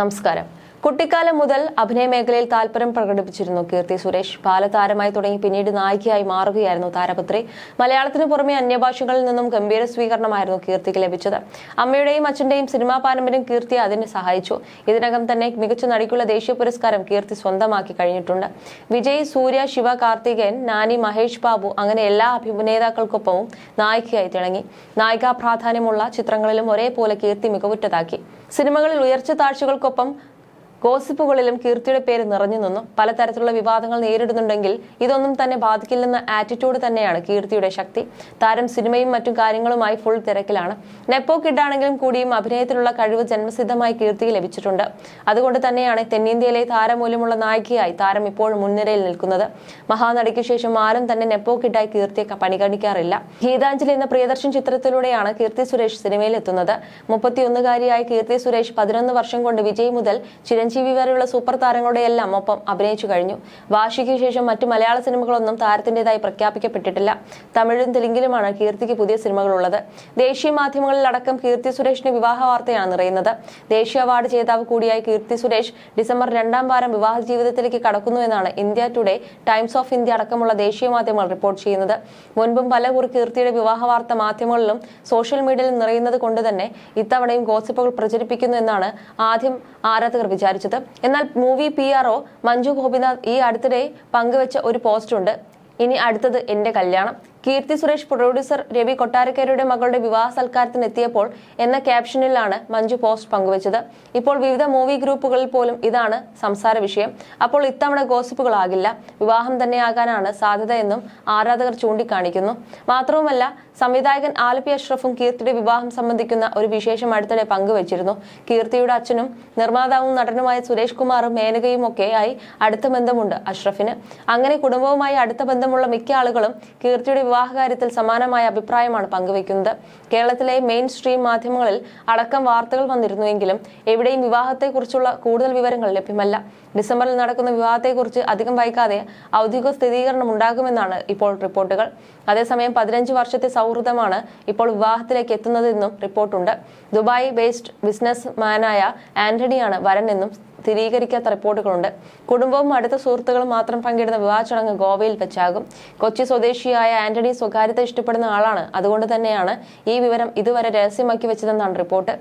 നമസ്കാരം. കുട്ടിക്കാലം മുതൽ അഭിനയ മേഖലയിൽ താല്പര്യം പ്രകടിപ്പിച്ചിരുന്നു കീർത്തി സുരേഷ്. ബാലതാരമായി തുടങ്ങി പിന്നീട് നായികയായി മാറുകയായിരുന്നു താരപത്രി. മലയാളത്തിന് പുറമെ അന്യഭാഷകളിൽ നിന്നും ഗംഭീര സ്വീകരണമായിരുന്നു കീർത്തിക്ക് ലഭിച്ചത്. അമ്മയുടെയും അച്ഛന്റെയും സിനിമാ പാരമ്പര്യം കീർത്തിയെ അതിന് സഹായിച്ചു. ഇതിനകം തന്നെ മികച്ച നടിക്കുള്ള ദേശീയ പുരസ്കാരം കീർത്തി സ്വന്തമാക്കി കഴിഞ്ഞിട്ടുണ്ട്. വിജയ് സൂര്യ ശിവ കാർത്തികേയൻ നാനി മഹേഷ് ബാബു അങ്ങനെ എല്ലാ അഭിനേതാക്കൾക്കൊപ്പവും നായികയായി തിളങ്ങി. നായികാ പ്രാധാന്യമുള്ള ചിത്രങ്ങളിലും ഒരേപോലെ കീർത്തി മികവുറ്റതാക്കി. സിനിമകളിൽ ഉയർച്ച താഴ്ചകൾക്കൊപ്പം ഗോസിപ്പുകളിലും കീർത്തിയുടെ പേര് നിറഞ്ഞു നിന്നും പലതരത്തിലുള്ള വിവാദങ്ങൾ നേരിടുന്നുണ്ടെങ്കിൽ ഇതൊന്നും തന്നെ ബാധിക്കില്ലെന്ന ആറ്റിറ്റ്യൂഡ് തന്നെയാണ് കീർത്തിയുടെ ശക്തി. താരം സിനിമയും മറ്റു കാര്യങ്ങളുമായി ഫുൾ തിരക്കിലാണ്. നെപ്പോ കിഡാണെങ്കിലും കൂടിയും അഭിനയത്തിലുള്ള കഴിവ് ജന്മസിദ്ധമായി കീർത്തിക്ക് ലഭിച്ചിട്ടുണ്ട്. അതുകൊണ്ട് തന്നെയാണ് തെന്നിന്ത്യയിലെ താരമൂല്യമുള്ള നായികയായി താരം ഇപ്പോഴും മുൻനിരയിൽ നിൽക്കുന്നത്. മഹാനടിക്ക് ശേഷം ആരും തന്നെ നെപ്പോ കിഡായി കീർത്തിയെ പരിഗണിക്കാറില്ല. ഗീതാഞ്ജലി എന്ന പ്രിയദർശൻ ചിത്രത്തിലൂടെയാണ് കീർത്തി സുരേഷ് സിനിമയിൽ എത്തുന്നത് മുപ്പത്തിയൊന്നുകാരിയായ കീർത്തി സുരേഷ് പതിനൊന്ന് വർഷം കൊണ്ട് വിജയ് മുതൽ ചിരഞ്ജീവി വരെയുള്ള സൂപ്പർ താരങ്ങളുടെ എല്ലാം ഒപ്പം അഭിനയിച്ചു കഴിഞ്ഞു. വാശിക്ക് ശേഷം മറ്റു മലയാള സിനിമകളൊന്നും താരത്തിന്റേതായി പ്രഖ്യാപിക്കപ്പെട്ടിട്ടില്ല. തമിഴും തെലുങ്കിലുമാണ് കീർത്തിക്ക് പുതിയ സിനിമകളുള്ളത്. ദേശീയ മാധ്യമങ്ങളിൽ അടക്കം കീർത്തി സുരേഷിന്റെ വിവാഹ വാർത്തയാണ് നിറയുന്നത്. ദേശീയ അവാർഡ് ജേതാവ് കൂടിയായ കീർത്തി സുരേഷ് ഡിസംബർ രണ്ടാം വാരം വിവാഹ ജീവിതത്തിലേക്ക് കടക്കുന്നുവെന്നാണ് India Today Times of India അടക്കമുള്ള ദേശീയ മാധ്യമങ്ങൾ റിപ്പോർട്ട് ചെയ്യുന്നത്. മുൻപും പലകുറി കീർത്തിയുടെ വിവാഹ വാർത്ത മാധ്യമങ്ങളിലും സോഷ്യൽ മീഡിയയിലും നിറയുന്നത് കൊണ്ട് തന്നെ ഇത്തവണയും ഗോസിപ്പുകൾ പ്രചരിപ്പിക്കുന്നു എന്നാണ് ആദ്യം ആരാധകർ വിചാരിച്ചത്. എന്നാൽ movie P RO Manju Gopinath ഈ അടുത്തിടെ പങ്കുവെച്ച ഒരു പോസ്റ്റുണ്ട് ഇനി അടുത്തത് എന്റെ കല്യാണം. കീർത്തി സുരേഷ് പ്രൊഡ്യൂസർ രവി കൊട്ടാരക്കരയുടെ മകളുടെ വിവാഹ സൽക്കാരത്തിനെത്തിയപ്പോൾ എന്ന ക്യാപ്ഷനിലാണ് മഞ്ജു പോസ്റ്റ് പങ്കുവച്ചത്. ഇപ്പോൾ വിവിധ മൂവി ഗ്രൂപ്പുകളിൽ പോലും ഇതാണ് സംസാര വിഷയം. അപ്പോൾ ഇത്തവണ ഗോസിപ്പുകളാകില്ല. വിവാഹം തന്നെയാകാനാണ് സാധ്യത എന്നും ആരാധകർ ചൂണ്ടിക്കാണിക്കുന്നു. മാത്രവുമല്ല സംവിധായകൻ ആലപ്പി അഷ്റഫും കീർത്തിയുടെ വിവാഹം സംബന്ധിക്കുന്ന ഒരു വിശേഷം അടുത്തിടെ പങ്കുവച്ചിരുന്നു. കീർത്തിയുടെ അച്ഛനും നിർമ്മാതാവും നടനുമായ സുരേഷ് കുമാറും മേനകയും ഒക്കെയായി അടുത്ത ബന്ധമുണ്ട് അഷ്റഫിന്. അങ്ങനെ കുടുംബവുമായി അടുത്ത ബന്ധമുള്ള മിക്ക ആളുകളും കീർത്തിയുടെ വിവാഹകാര്യത്തിൽ സമാനമായ അഭിപ്രായമാണ് പങ്കുവയ്ക്കുന്നത്. കേരളത്തിലെ മെയിൻ സ്ട്രീം മാധ്യമങ്ങളിൽ അടക്കം വാർത്തകൾ വന്നിരുന്നുവെങ്കിലും എവിടെയും വിവാഹത്തെക്കുറിച്ചുള്ള കൂടുതൽ വിവരങ്ങൾ ലഭ്യമല്ല. ഡിസംബറിൽ നടക്കുന്ന വിവാഹത്തെക്കുറിച്ച് അധികം വൈകാതെ ഔദ്യോഗിക സ്ഥിരീകരണം ഉണ്ടാകുമെന്നാണ് ഇപ്പോൾ റിപ്പോർട്ടുകൾ. അതേസമയം പതിനഞ്ച് വർഷത്തെ സൗഹൃദമാണ് ഇപ്പോൾ വിവാഹത്തിലേക്ക് എത്തുന്നതെന്നും റിപ്പോർട്ടുണ്ട്. ദുബായ് ബേസ്ഡ് ബിസിനസ് മാനായ ആന്റണിയാണ് വരൻ എന്നും സ്ഥിരീകരിക്കാത്ത റിപ്പോർട്ടുകളുണ്ട്. കുടുംബവും അടുത്ത സുഹൃത്തുക്കളും മാത്രം പങ്കിടുന്ന വിവാഹ ചടങ്ങ് ഗോവയിൽ വെച്ചാകും. കൊച്ചി സ്വദേശിയായ ആന്റണി സ്വകാര്യത ഇഷ്ടപ്പെടുന്ന ആളാണ്. അതുകൊണ്ട് തന്നെയാണ് ഈ വിവരം ഇതുവരെ രഹസ്യമാക്കി വെച്ചതെന്നാണ് റിപ്പോർട്ട്.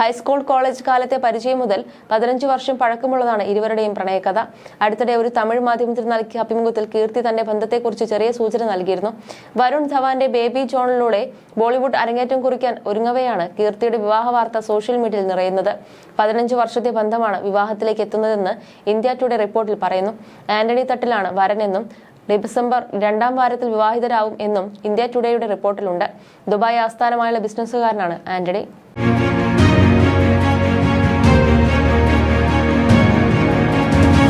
ഹൈസ്കൂൾ കോളേജ് കാലത്തെ പരിചയം മുതൽ പതിനഞ്ച് വർഷം പഴക്കമുള്ളതാണ് ഇരുവരുടെയും പ്രണയകഥ. അടുത്തിടെ ഒരു തമിഴ് മാധ്യമത്തിൽ നൽകിയ അഭിമുഖത്തിൽ കീർത്തി തന്റെ ബന്ധത്തെക്കുറിച്ച് ചെറിയ സൂചന നൽകിയിരുന്നു. വരുൺ ധവാന്റെ ബേബി ജോണിലൂടെ ബോളിവുഡ് അരങ്ങേറ്റം കുറിക്കാൻ ഒരുങ്ങവെയാണ് കീർത്തിയുടെ വിവാഹ വാർത്ത സോഷ്യൽ മീഡിയയിൽ നിറയുന്നത്. പതിനഞ്ച് വർഷത്തെ ബന്ധമാണ് വിവാഹത്തിലേക്ക് എത്തുന്നതെന്ന് ഇന്ത്യ ടുഡേ റിപ്പോർട്ടിൽ പറയുന്നു. ആന്റണി തട്ടിലാണ് വരനെന്നും ഡിസംബർ രണ്ടാം വാരത്തിൽ വിവാഹിതരാകും എന്നും ഇന്ത്യ ടുഡേയുടെ റിപ്പോർട്ടിലുണ്ട്. ദുബായ് ആസ്ഥാനമായുള്ള ബിസിനസ്സുകാരനാണ് ആന്റണി.